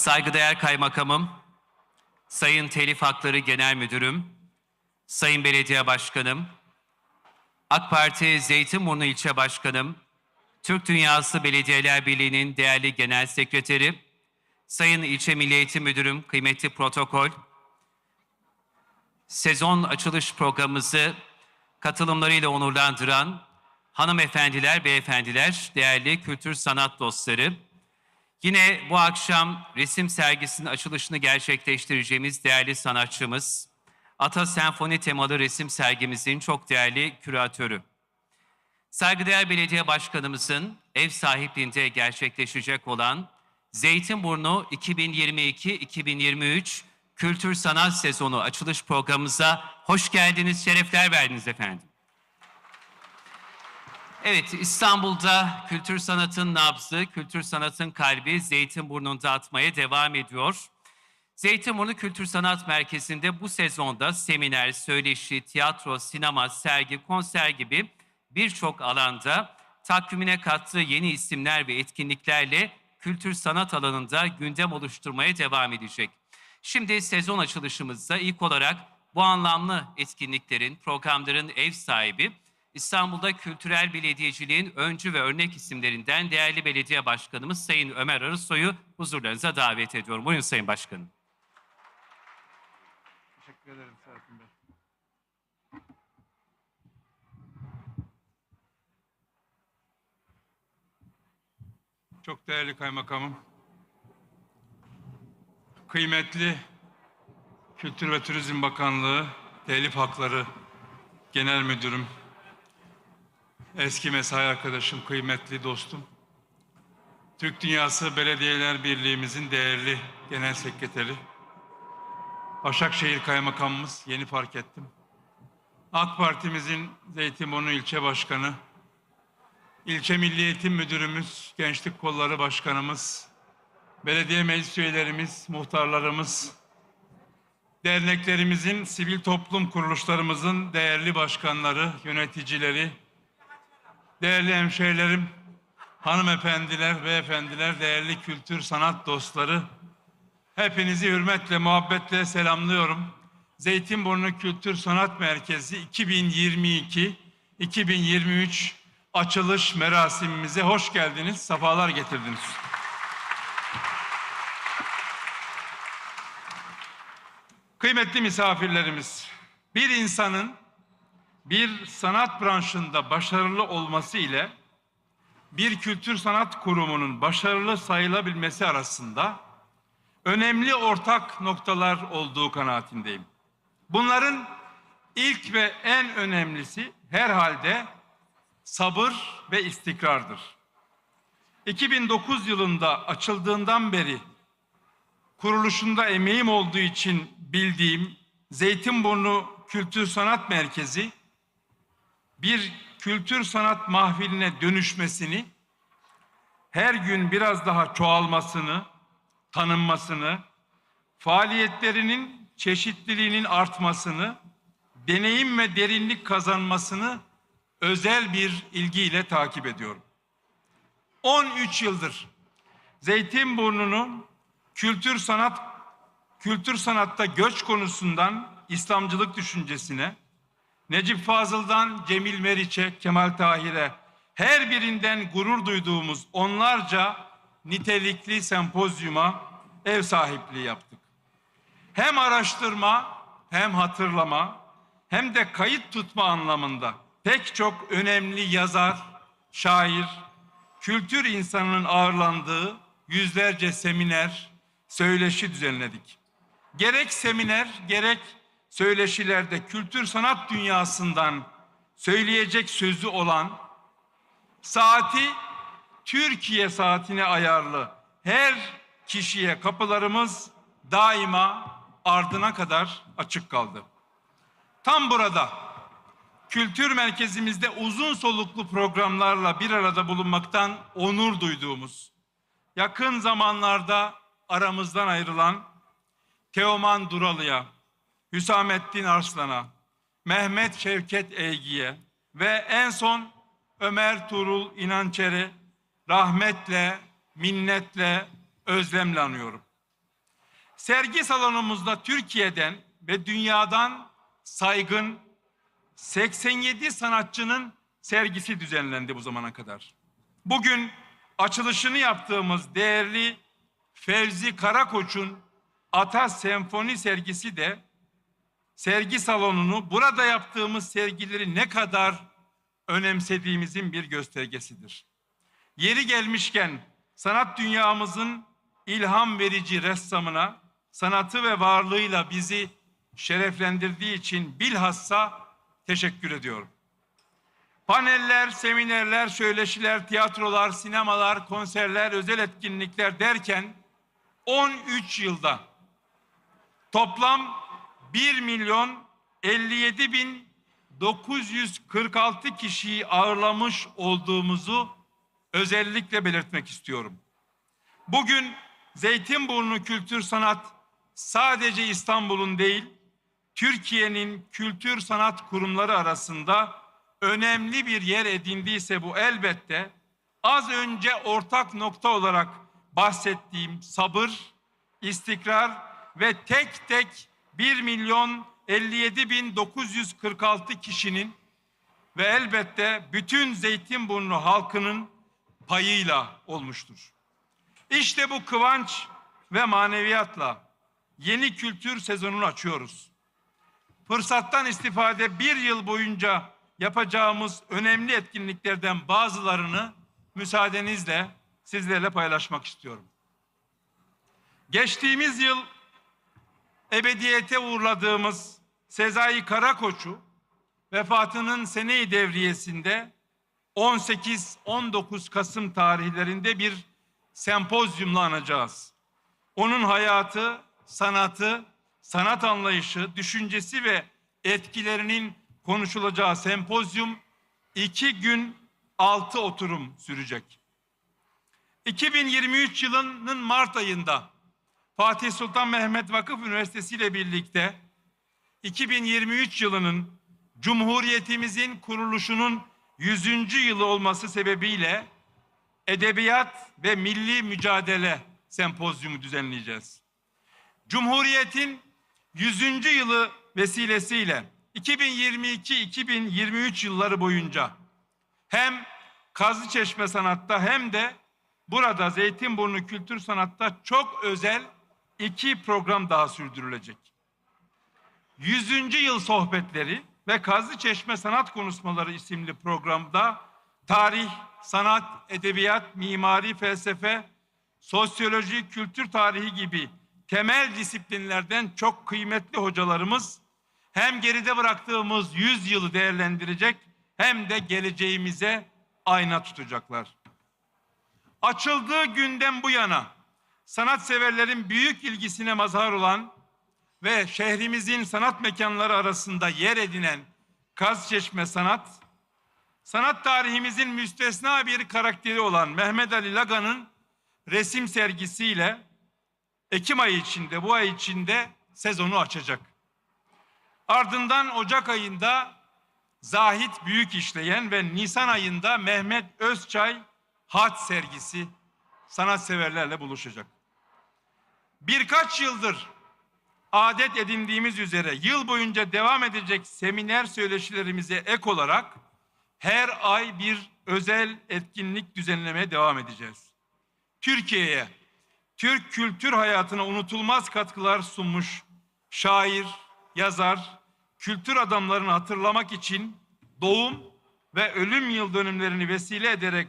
saygıdeğer kaymakamım, Sayın Telif Hakları Genel Müdürüm, Sayın Belediye Başkanım, AK Parti Zeytinburnu İlçe Başkanım, Türk Dünyası Belediyeler Birliği'nin değerli Genel Sekreteri, Sayın İlçe Milli Eğitim Müdürüm, kıymetli protokol, sezon açılış programımızı katılımlarıyla onurlandıran hanımefendiler, beyefendiler, değerli kültür sanat dostları, yine bu akşam resim sergisinin açılışını gerçekleştireceğimiz değerli sanatçımız, Ata Senfoni temalı resim sergimizin çok değerli küratörü. Saygıdeğer Belediye Başkanımızın ev sahipliğinde gerçekleşecek olan Zeytinburnu 2022-2023 Kültür Sanat Sezonu açılış programımıza hoş geldiniz, şerefler verdiniz efendim. Evet, İstanbul'da kültür sanatın nabzı, kültür sanatın kalbi Zeytinburnu'nda atmaya devam ediyor. Zeytinburnu Kültür Sanat Merkezi'nde bu sezonda seminer, söyleşi, tiyatro, sinema, sergi, konser gibi birçok alanda takvimine kattığı yeni isimler ve etkinliklerle kültür sanat alanında gündem oluşturmaya devam edecek. Şimdi sezon açılışımızda ilk olarak bu anlamlı etkinliklerin, programların ev sahibi İstanbul'da kültürel belediyeciliğin öncü ve örnek isimlerinden değerli belediye başkanımız Sayın Ömer Arısoy'u huzurlarınıza davet ediyorum. Buyurun Sayın Başkanım. Teşekkür ederim Serpil Bey. Çok değerli kaymakamım, kıymetli Kültür ve Turizm Bakanlığı Telif Hakları Genel Müdürüm, eski mesai arkadaşım, kıymetli dostum, Türk Dünyası Belediyeler Birliği'mizin değerli Genel Sekreteri, Başakşehir Kaymakamımız yeni fark ettim. AK Partimizin Zeytinburnu İlçe Başkanı, İlçe Milli Eğitim Müdürümüz, Gençlik Kolları Başkanımız, belediye meclis üyelerimiz, muhtarlarımız, derneklerimizin, sivil toplum kuruluşlarımızın değerli başkanları, yöneticileri, değerli hemşehrilerim, hanımefendiler, beyefendiler, değerli kültür sanat dostları, Hepinizi hürmetle, muhabbetle selamlıyorum. Zeytinburnu Kültür Sanat Merkezi 2022-2023 açılış merasimimize hoş geldiniz, sefalar getirdiniz. Kıymetli misafirlerimiz, bir insanın bir sanat branşında başarılı olması ile bir kültür sanat kurumunun başarılı sayılabilmesi arasında önemli ortak noktalar olduğu kanaatindeyim. Bunların ilk ve en önemlisi herhalde sabır ve istikrardır. 2009 yılında açıldığından beri kuruluşunda emeğim olduğu için bildiğim Zeytinburnu Kültür Sanat Merkezi bir kültür sanat mahfiline dönüşmesini, her gün biraz daha çoğalmasını, tanınmasını, faaliyetlerinin çeşitliliğinin artmasını, deneyim ve derinlik kazanmasını özel bir ilgiyle takip ediyorum. 13 yıldır Zeytinburnu'nun kültür sanat kültür sanatta göç konusundan İslamcılık düşüncesine, Necip Fazıl'dan Cemil Meriç'e, Kemal Tahir'e her birinden gurur duyduğumuz onlarca nitelikli sempozyuma ev sahipliği yaptık. Hem araştırma hem hatırlama hem de kayıt tutma anlamında pek çok önemli yazar, şair, kültür insanının ağırlandığı yüzlerce seminer, söyleşi düzenledik. Gerek seminer, gerek söyleşilerde kültür sanat dünyasından söyleyecek sözü olan, saati Türkiye saatine ayarlı her kişiye kapılarımız daima ardına kadar açık kaldı. Tam burada kültür merkezimizde uzun soluklu programlarla bir arada bulunmaktan onur duyduğumuz, yakın zamanlarda aramızdan ayrılan Teoman Duralı'ya, Hüsamettin Arslan'a, Mehmet Şevket Eygi'ye ve en son Ömer Tuğrul İnançer'e rahmetle, minnetle, özlemle anıyorum. sergi salonumuzda Türkiye'den ve dünyadan saygın 87 sanatçının sergisi düzenlendi bu zamana kadar. Bugün açılışını yaptığımız değerli Fevzi Karakoç'un Ata Senfoni sergisi de sergi salonunu burada yaptığımız sergileri ne kadar önemsediğimizin bir göstergesidir. Yeri gelmişken sanat dünyamızın ilham verici ressamına sanatı ve varlığıyla bizi şereflendirdiği için bilhassa teşekkür ediyorum. Paneller, seminerler, söyleşiler, tiyatrolar, sinemalar, konserler, özel etkinlikler derken 13 yılda toplam 1 milyon 57 bin 946 kişiyi ağırlamış olduğumuzu özellikle belirtmek istiyorum. Bugün Zeytinburnu Kültür Sanat sadece İstanbul'un değil, Türkiye'nin kültür sanat kurumları arasında önemli bir yer edindiyse bu elbette az önce ortak nokta olarak bahsettiğim sabır, istikrar ve tek tek 1 milyon 57 bin 946 kişinin ve elbette bütün Zeytinburnu halkının payıyla olmuştur. İşte bu kıvanç ve maneviyatla yeni kültür sezonunu açıyoruz. Fırsattan istifade bir yıl boyunca yapacağımız önemli etkinliklerden bazılarını müsaadenizle sizlerle paylaşmak istiyorum. Geçtiğimiz yıl ebediyete uğurladığımız Sezai Karakoç'u vefatının sene-i devriyesinde 18-19 Kasım tarihlerinde bir sempozyumla anacağız. Onun hayatı, sanatı, sanat anlayışı, düşüncesi ve etkilerinin konuşulacağı sempozyum iki gün altı oturum sürecek. 2023 yılının Mart ayında Fatih Sultan Mehmet Vakıf Üniversitesi ile birlikte 2023 yılının Cumhuriyetimizin kuruluşunun 100. yılı olması sebebiyle Edebiyat ve Milli Mücadele Sempozyumu düzenleyeceğiz. Cumhuriyetin 100. yılı vesilesiyle 2022-2023 yılları boyunca hem Kazlıçeşme Sanat'ta hem de burada Zeytinburnu Kültür Sanat'ta çok özel iki program daha sürdürülecek. 100. yıl sohbetleri ve Kazlıçeşme Sanat Konuşmaları isimli programda tarih, sanat, edebiyat, mimari, felsefe, sosyoloji, kültür tarihi gibi temel disiplinlerden çok kıymetli hocalarımız hem geride bıraktığımız 100 yılı değerlendirecek hem de geleceğimize ayna tutacaklar. Açıldığı günden bu yana sanatseverlerin büyük ilgisine mazhar olan ve şehrimizin sanat mekanları arasında yer edinen Kazçeşme Sanat, sanat tarihimizin müstesna bir karakteri olan Mehmet Ali Laga'nın resim sergisiyle Ekim ayı içinde, bu ay içinde sezonu açacak. Ardından Ocak ayında Zahit Büyük işleyen ve Nisan ayında Mehmet Özçay Hat sergisi sanatseverlerle buluşacak. Birkaç yıldır adet edindiğimiz üzere yıl boyunca devam edecek seminer söyleşilerimize ek olarak her ay bir özel etkinlik düzenlemeye devam edeceğiz. Türkiye'ye, Türk kültür hayatına unutulmaz katkılar sunmuş şair, yazar, kültür adamlarını hatırlamak için doğum ve ölüm yıl dönümlerini vesile ederek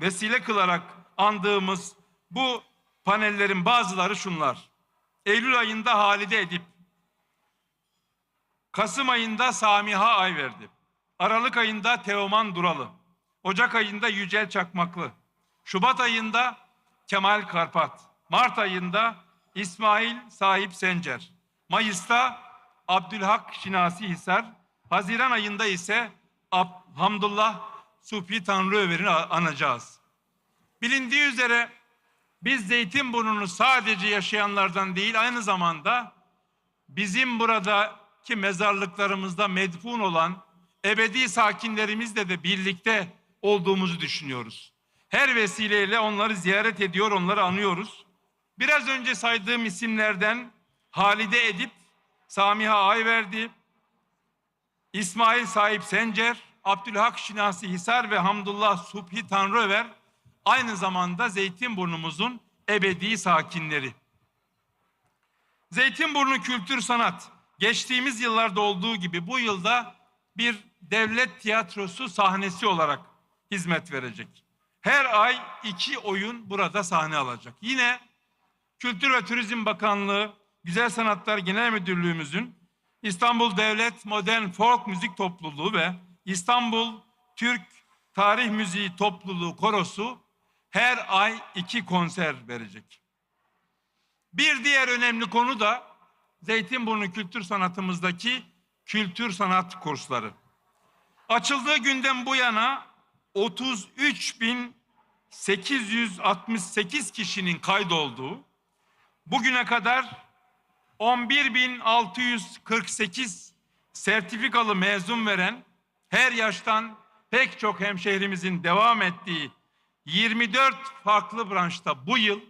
vesile kılarak andığımız bu panellerin bazıları şunlar. Eylül ayında Halide Edip, Kasım ayında Samiha Ayverdi, Aralık ayında Teoman Duralı, Ocak ayında Yücel Çakmaklı, Şubat ayında Kemal Karpat, Mart ayında İsmail Sahip Sencer, Mayıs'ta Abdülhak Şinasi Hisar, Haziran ayında ise Ab Hamdullah Sufi Tanrıöver'ini anacağız. Bilindiği üzere biz Zeytinburnu'nu sadece yaşayanlardan değil aynı zamanda bizim buradaki mezarlıklarımızda medfun olan ebedi sakinlerimizle de birlikte olduğumuzu düşünüyoruz. Her vesileyle onları ziyaret ediyor, onları anıyoruz. Biraz önce saydığım isimlerden Halide Edip, Samiha Ayverdi, İsmail Sahip Sencer, Abdülhak Şinasi Hisar ve Hamdullah Subhi Tanrıöver aynı zamanda Zeytinburnumuzun ebedi sakinleri. Zeytinburnu Kültür Sanat geçtiğimiz yıllarda olduğu gibi bu yılda bir devlet tiyatrosu sahnesi olarak hizmet verecek. Her ay iki oyun burada sahne alacak. Yine Kültür ve Turizm Bakanlığı Güzel Sanatlar Genel Müdürlüğümüzün İstanbul Devlet Modern Folk Müzik Topluluğu ve İstanbul Türk Tarih Müziği Topluluğu Korosu her ay iki konser verecek. Bir diğer önemli konu da Zeytinburnu kültür sanatımızdaki kültür sanat kursları. Açıldığı günden bu yana 33.868 kişinin kaydolduğu, bugüne kadar 11.648 sertifikalı mezun veren, her yaştan pek çok hemşehrimizin devam ettiği 24 farklı branşta bu yıl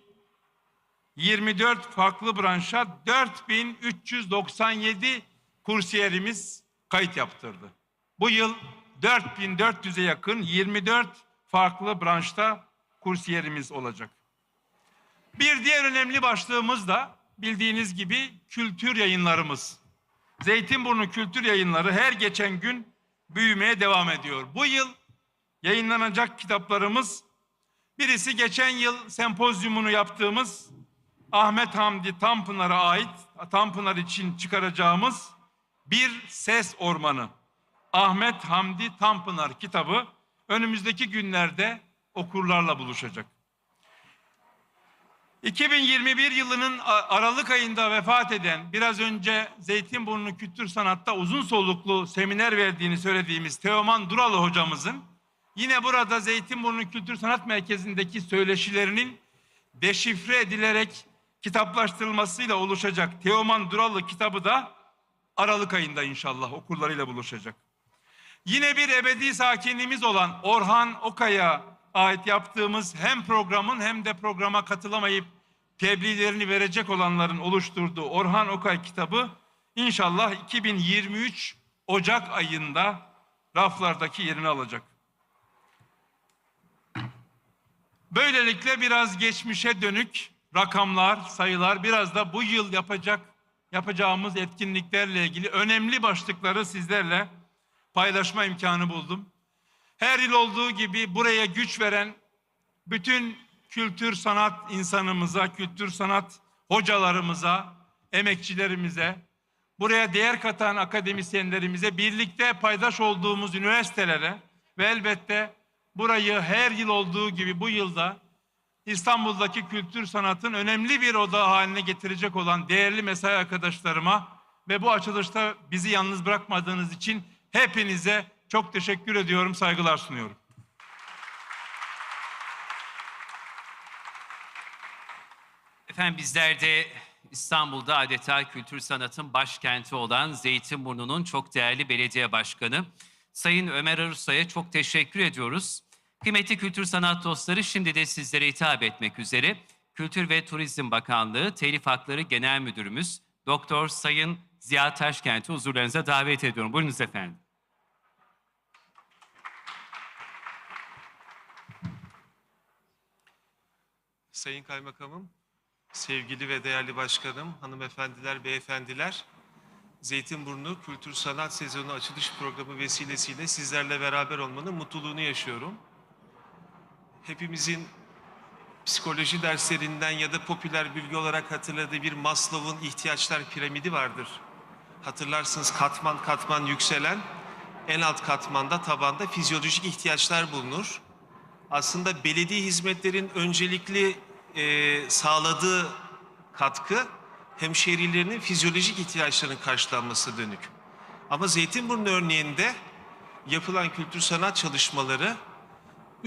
24 farklı branşa 4397 kursiyerimiz kayıt yaptırdı. Bu yıl 4400'e yakın 24 farklı branşta kursiyerimiz olacak. Bir diğer önemli başlığımız da bildiğiniz gibi kültür yayınlarımız. Zeytinburnu Kültür Yayınları her geçen gün büyümeye devam ediyor. Bu yıl yayınlanacak kitaplarımız birisi geçen yıl sempozyumunu yaptığımız Ahmet Hamdi Tanpınar'a ait Tanpınar için çıkaracağımız Bir Ses Ormanı. Ahmet Hamdi Tanpınar kitabı önümüzdeki günlerde okurlarla buluşacak. 2021 yılının Aralık ayında vefat eden biraz önce Zeytinburnu Kültür Sanat'ta uzun soluklu seminer verdiğini söylediğimiz Teoman Duralı hocamızın yine burada Zeytinburnu Kültür Sanat Merkezi'ndeki söyleşilerinin deşifre edilerek kitaplaştırılmasıyla oluşacak Teoman Duralı kitabı da Aralık ayında inşallah okurlarıyla buluşacak. Yine bir ebedi sakinliğimiz olan Orhan Okay'a ait yaptığımız hem programın hem de programa katılamayıp tebliğlerini verecek olanların oluşturduğu Orhan Okay kitabı inşallah 2023 Ocak ayında raflardaki yerini alacak. Böylelikle biraz geçmişe dönük rakamlar, sayılar, biraz da bu yıl yapacak yapacağımız etkinliklerle ilgili önemli başlıkları sizlerle paylaşma imkanı buldum. Her yıl olduğu gibi buraya güç veren bütün kültür sanat insanımıza, kültür sanat hocalarımıza, emekçilerimize, buraya değer katan akademisyenlerimize, birlikte paydaş olduğumuz üniversitelere ve elbette burayı her yıl olduğu gibi bu yılda İstanbul'daki kültür sanatın önemli bir odağı haline getirecek olan değerli mesai arkadaşlarıma ve bu açılışta bizi yalnız bırakmadığınız için hepinize çok teşekkür ediyorum, saygılar sunuyorum. Efendim bizler de İstanbul'da adeta kültür sanatın başkenti olan Zeytinburnu'nun çok değerli belediye başkanı Sayın Ömer Arusa'ya çok teşekkür ediyoruz. Kıymetli kültür sanat dostları şimdi de sizlere hitap etmek üzere Kültür ve Turizm Bakanlığı Telif Hakları Genel Müdürümüz Doktor Sayın Ziya Taşkent'i huzurlarınıza davet ediyorum. Buyurunuz efendim. Sayın Kaymakamım, sevgili ve değerli başkanım, hanımefendiler, beyefendiler, Zeytinburnu Kültür Sanat Sezonu açılış programı vesilesiyle sizlerle beraber olmanın mutluluğunu yaşıyorum. Hepimizin psikoloji derslerinden ya da popüler bilgi olarak hatırladığı bir Maslow'un ihtiyaçlar piramidi vardır. Hatırlarsınız katman katman yükselen, en alt katmanda tabanda fizyolojik ihtiyaçlar bulunur aslında belediye hizmetlerin öncelikli e, sağladığı katkı hemşehrilerinin fizyolojik ihtiyaçlarının karşılanması dönük. Ama Zeytinburnu örneğinde yapılan kültür sanat çalışmaları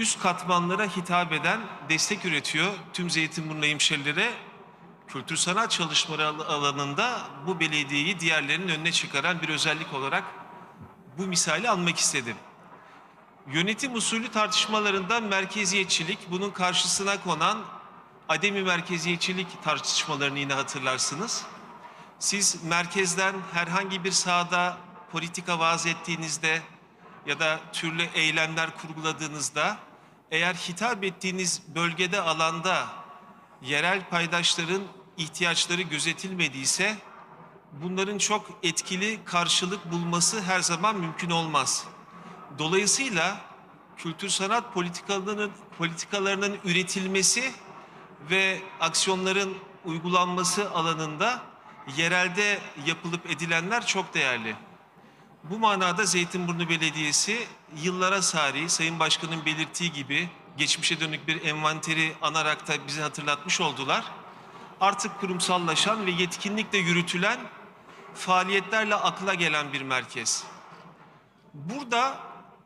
üst katmanlara hitap eden destek üretiyor. Tüm Zeytinburnu hemşehrilere kültür sanat çalışmaları al- alanında bu belediyeyi diğerlerinin önüne çıkaran bir özellik olarak bu misali almak istedim. Yönetim usulü tartışmalarında merkeziyetçilik, bunun karşısına konan ademi merkeziyetçilik tartışmalarını yine hatırlarsınız. Siz merkezden herhangi bir sahada politika vaaz ettiğinizde ya da türlü eylemler kurguladığınızda eğer hitap ettiğiniz bölgede alanda yerel paydaşların ihtiyaçları gözetilmediyse bunların çok etkili karşılık bulması her zaman mümkün olmaz. Dolayısıyla kültür sanat politikalarının politikalarının üretilmesi ve aksiyonların uygulanması alanında yerelde yapılıp edilenler çok değerli. Bu manada Zeytinburnu Belediyesi yıllara sari Sayın Başkan'ın belirttiği gibi geçmişe dönük bir envanteri anarak da bize hatırlatmış oldular. Artık kurumsallaşan ve yetkinlikle yürütülen faaliyetlerle akla gelen bir merkez. Burada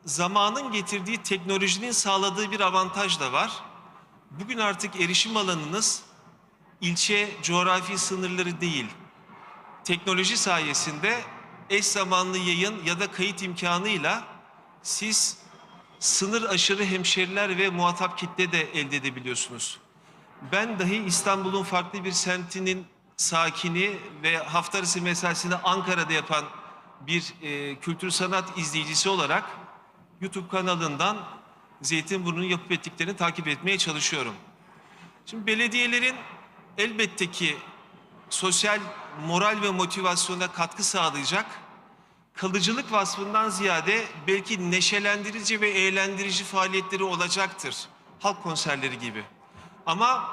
zamanın getirdiği teknolojinin sağladığı bir avantaj da var. Bugün artık erişim alanınız ilçe coğrafi sınırları değil. Teknoloji sayesinde eş zamanlı yayın ya da kayıt imkanıyla siz sınır aşırı hemşeriler ve muhatap kitle de elde edebiliyorsunuz. Ben dahi İstanbul'un farklı bir semtinin sakini ve hafta arası mesaisini Ankara'da yapan bir e, kültür sanat izleyicisi olarak YouTube kanalından Zeytinburnu'nun yapıp ettiklerini takip etmeye çalışıyorum. Şimdi belediyelerin elbette ki sosyal moral ve motivasyona katkı sağlayacak kalıcılık vasfından ziyade belki neşelendirici ve eğlendirici faaliyetleri olacaktır. Halk konserleri gibi. Ama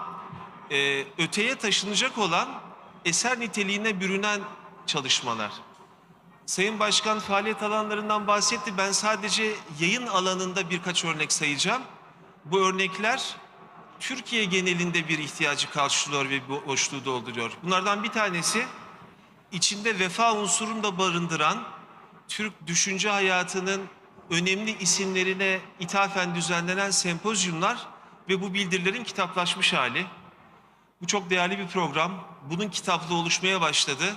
e, öteye taşınacak olan eser niteliğine bürünen çalışmalar. Sayın Başkan faaliyet alanlarından bahsetti. Ben sadece yayın alanında birkaç örnek sayacağım. Bu örnekler Türkiye genelinde bir ihtiyacı karşılıyor ve bu boşluğu dolduruyor. Bunlardan bir tanesi içinde vefa unsurunu da barındıran Türk düşünce hayatının önemli isimlerine ithafen düzenlenen sempozyumlar ve bu bildirilerin kitaplaşmış hali. Bu çok değerli bir program. Bunun kitaplı oluşmaya başladı.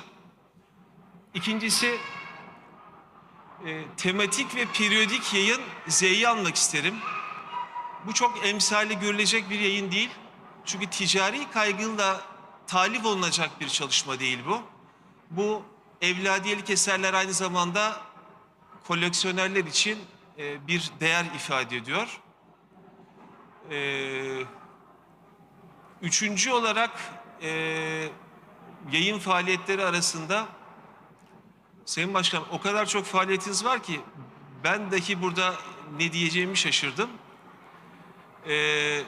İkincisi e, tematik ve periyodik yayın Z'yi almak isterim. Bu çok emsali görülecek bir yayın değil. Çünkü ticari kaygıyla talip olunacak bir çalışma değil bu. Bu evladiyelik eserler aynı zamanda koleksiyonerler için e, bir değer ifade ediyor. E, üçüncü olarak e, yayın faaliyetleri arasında Sayın Başkan o kadar çok faaliyetiniz var ki ben dahi burada ne diyeceğimi şaşırdım. Ee,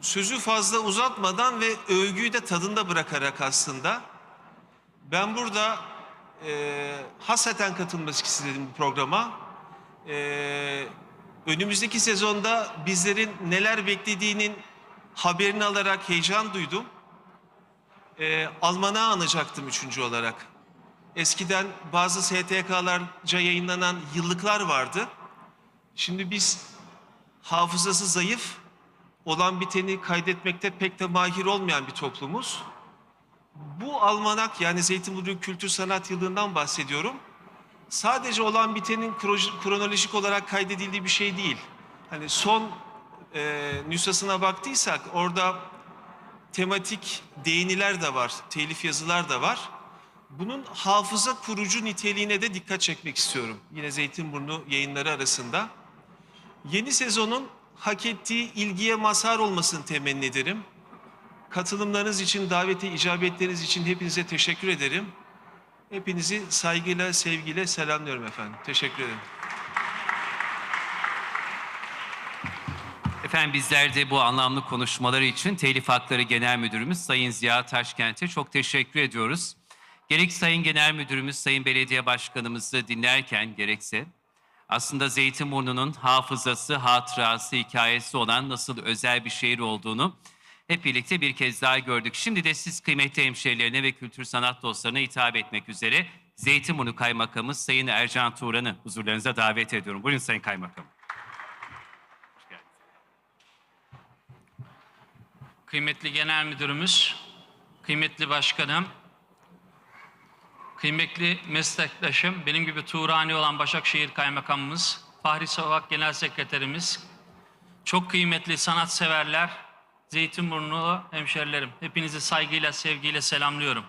sözü fazla uzatmadan ve övgüyü de tadında bırakarak aslında ben burada e, hasreten katılmak istedim bu programa. Ee, önümüzdeki sezonda bizlerin neler beklediğinin haberini alarak heyecan duydum. Ee, Almanağı anacaktım üçüncü olarak. Eskiden bazı STK'larca yayınlanan yıllıklar vardı. Şimdi biz hafızası zayıf, olan biteni kaydetmekte pek de mahir olmayan bir toplumuz. Bu almanak yani Zeytinburnu Kültür Sanat Yılından bahsediyorum. Sadece olan bitenin kro- kronolojik olarak kaydedildiği bir şey değil. Hani son e, nüshasına baktıysak orada tematik değiniler de var, telif yazılar da var. Bunun hafıza kurucu niteliğine de dikkat çekmek istiyorum. Yine Zeytinburnu yayınları arasında. Yeni sezonun hak ettiği ilgiye mazhar olmasını temenni ederim. Katılımlarınız için, davete icabetleriniz için hepinize teşekkür ederim. Hepinizi saygıyla, sevgiyle selamlıyorum efendim. Teşekkür ederim. Efendim bizler de bu anlamlı konuşmaları için Telif Hakları Genel Müdürümüz Sayın Ziya Taşkent'e çok teşekkür ediyoruz. Gerek Sayın Genel Müdürümüz, Sayın Belediye Başkanımızı dinlerken gerekse aslında Zeytinburnu'nun hafızası, hatırası, hikayesi olan nasıl özel bir şehir olduğunu hep birlikte bir kez daha gördük. Şimdi de siz kıymetli hemşehrilerine ve kültür sanat dostlarına hitap etmek üzere Zeytinburnu Kaymakamı Sayın Ercan Turan'ı huzurlarınıza davet ediyorum. Buyurun Sayın Kaymakamım. Kıymetli Genel Müdürümüz, kıymetli Başkanım, kıymetli meslektaşım, benim gibi Tuğrani olan Başakşehir Kaymakamımız, Fahri Sokak Genel Sekreterimiz, çok kıymetli sanatseverler, Zeytinburnu hemşerilerim. Hepinizi saygıyla, sevgiyle selamlıyorum.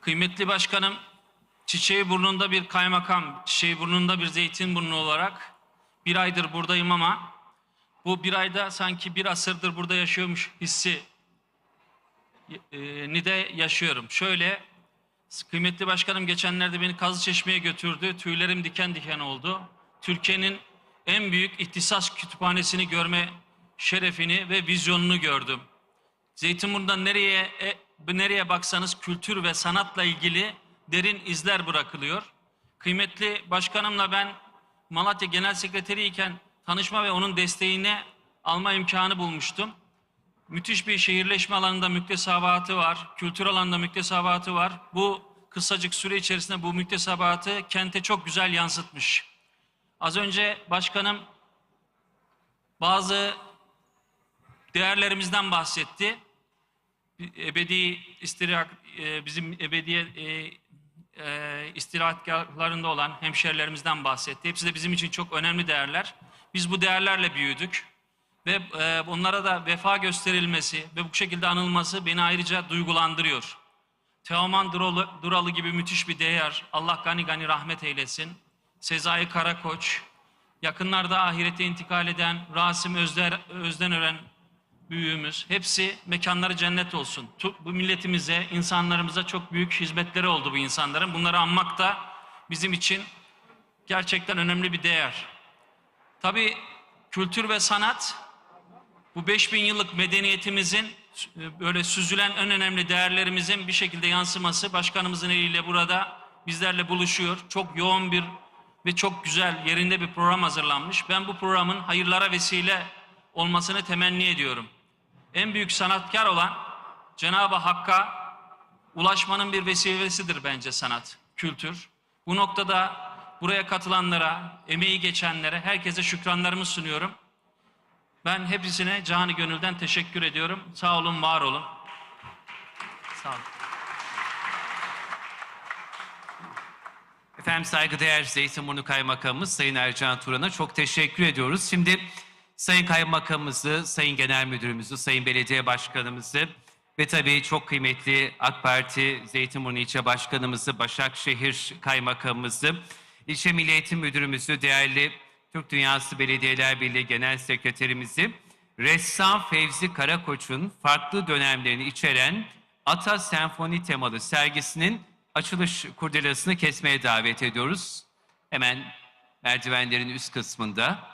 Kıymetli başkanım, çiçeği burnunda bir kaymakam, çiçeği burnunda bir zeytinburnu olarak bir aydır buradayım ama bu bir ayda sanki bir asırdır burada yaşıyormuş hissi e, ni de yaşıyorum. Şöyle kıymetli başkanım geçenlerde beni Kazlıçeşme'ye götürdü. Tüylerim diken diken oldu. Türkiye'nin en büyük ihtisas kütüphanesini görme şerefini ve vizyonunu gördüm. Zeytinburnu'ndan nereye e, nereye baksanız kültür ve sanatla ilgili derin izler bırakılıyor. Kıymetli başkanımla ben Malatya Genel Sekreteriyken tanışma ve onun desteğini alma imkanı bulmuştum. Müthiş bir şehirleşme alanında müktesebatı var, kültür alanında müktesebatı var. Bu kısacık süre içerisinde bu müktesebatı kente çok güzel yansıtmış. Az önce başkanım bazı değerlerimizden bahsetti. Ebedi istirahat, e, bizim ebedi e, e, olan hemşerilerimizden bahsetti. Hepsi de bizim için çok önemli değerler. Biz bu değerlerle büyüdük ve e, onlara da vefa gösterilmesi ve bu şekilde anılması beni ayrıca duygulandırıyor. Teoman Duralı, Duralı gibi müthiş bir değer. Allah gani gani rahmet eylesin. Sezai Karakoç, yakınlarda ahirete intikal eden Rasim Özder, Özdenören büyüğümüz. Hepsi mekanları cennet olsun. Bu milletimize, insanlarımıza çok büyük hizmetleri oldu bu insanların. Bunları anmak da bizim için gerçekten önemli bir değer. Tabii kültür ve sanat bu 5000 yıllık medeniyetimizin e, böyle süzülen en önemli değerlerimizin bir şekilde yansıması başkanımızın eliyle burada bizlerle buluşuyor. Çok yoğun bir ve çok güzel yerinde bir program hazırlanmış. Ben bu programın hayırlara vesile olmasını temenni ediyorum. En büyük sanatkar olan Cenab-ı Hakk'a ulaşmanın bir vesilesidir bence sanat, kültür. Bu noktada buraya katılanlara, emeği geçenlere, herkese şükranlarımı sunuyorum. Ben hepsine canı gönülden teşekkür ediyorum. Sağ olun, var olun. Sağ olun. Efendim saygıdeğer Zeytinburnu Kaymakamımız Sayın Ercan Turan'a çok teşekkür ediyoruz. Şimdi Sayın Kaymakamımızı, Sayın Genel Müdürümüzü, Sayın Belediye Başkanımızı ve tabii çok kıymetli AK Parti Zeytinburnu İlçe Başkanımızı, Başakşehir Kaymakamımızı, İlçe Milli Eğitim Müdürümüzü, değerli Türk Dünyası Belediyeler Birliği Genel Sekreterimizi, ressam Fevzi Karakoç'un farklı dönemlerini içeren Ata Senfoni temalı sergisinin açılış kurdelasını kesmeye davet ediyoruz. Hemen merdivenlerin üst kısmında.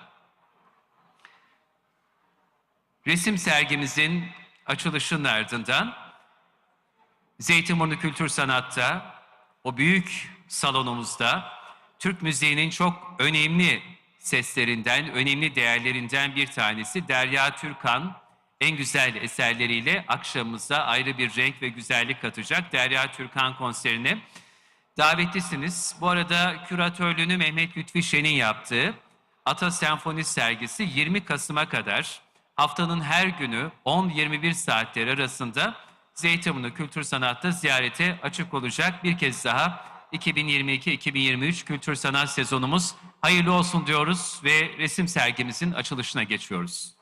Resim sergimizin açılışının ardından Zeytinburnu Kültür Sanat'ta o büyük salonumuzda Türk müziğinin çok önemli seslerinden, önemli değerlerinden bir tanesi Derya Türkan en güzel eserleriyle akşamımıza ayrı bir renk ve güzellik katacak Derya Türkan konserine davetlisiniz. Bu arada küratörlüğünü Mehmet Lütfi Şen'in yaptığı Ata Senfoni sergisi 20 Kasım'a kadar haftanın her günü 10-21 saatler arasında Zeytinburnu Kültür Sanat'ta ziyarete açık olacak. Bir kez daha 2022-2023 kültür sanat sezonumuz hayırlı olsun diyoruz ve resim sergimizin açılışına geçiyoruz.